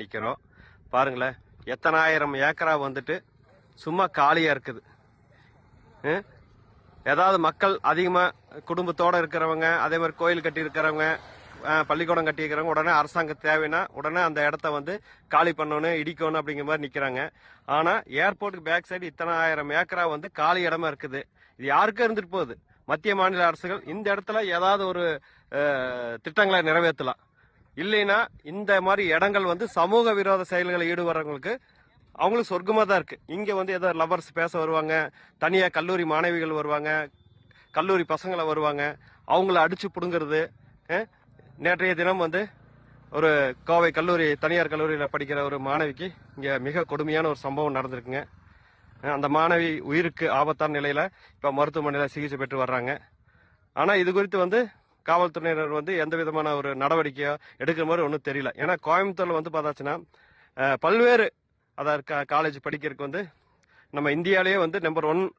நிற்கிறோம் பாருங்களேன் எத்தனாயிரம் ஏக்கரா வந்துட்டு சும்மா காலியாக இருக்குது. ஏதாவது மக்கள் அதிகமாக குடும்பத்தோடு இருக்கிறவங்க அதே மாதிரி கோயில் கட்டியிருக்கிறவங்க பள்ளிக்கூடம் கட்டியிருக்கிறவங்க உடனே அரசாங்கம் தேவைன்னா உடனே அந்த இடத்த வந்து காலி பண்ணணும் இடிக்கணும் அப்படிங்கிற மாதிரி நிற்கிறாங்க ஆனால் ஏர்போர்ட்டுக்கு பேக் சைடு இத்தனை ஆயிரம் ஏக்கரா வந்து காலி இடமா இருக்குது. இது யாருக்கும் இருந்துட்டு போகுது? மத்திய மாநில அரசுகள் இந்த இடத்துல ஏதாவது ஒரு திட்டங்களை நிறைவேற்றலாம். இல்லைன்னா இந்த மாதிரி இடங்கள் வந்து சமூக விரோத செயல்களில் ஈடுபடுறவங்களுக்கு அவங்களுக்கு சொர்க்கமாக தான் இருக்கு. இங்கே வந்து ஏதோ லவர்ஸ் பேச வருவாங்க தனியாக கல்லூரி மாணவிகள் வருவாங்க கல்லூரி பசங்களை வருவாங்க அவங்கள அடிச்சு பிடுங்கிறது நேற்றைய தினம் வந்து ஒரு கோவை கல்லூரி தனியார் கல்லூரியில் படிக்கிற ஒரு மாணவிக்கு இங்கே மிக கொடுமையான ஒரு சம்பவம் நடந்திருக்குங்க. அந்த மாணவி உயிருக்கு ஆபத்தான நிலையில் இப்போ மருத்துவமனையில் சிகிச்சை பெற்று வர்றாங்க. ஆனால் இது குறித்து வந்து காவல்துறையினர் வந்து எந்த விதமான ஒரு நடவடிக்கையோ எடுக்கிற மாதிரி ஒன்றும் தெரியல. ஏன்னா கோயம்புத்தூர்ல வந்து பார்த்தாச்சுன்னா பல்வேறு அதாவது கா- காலேஜ் படிக்கிறதுக்கு வந்து நம்ம இந்தியாவிலேயே வந்து நம்பர் ஒன்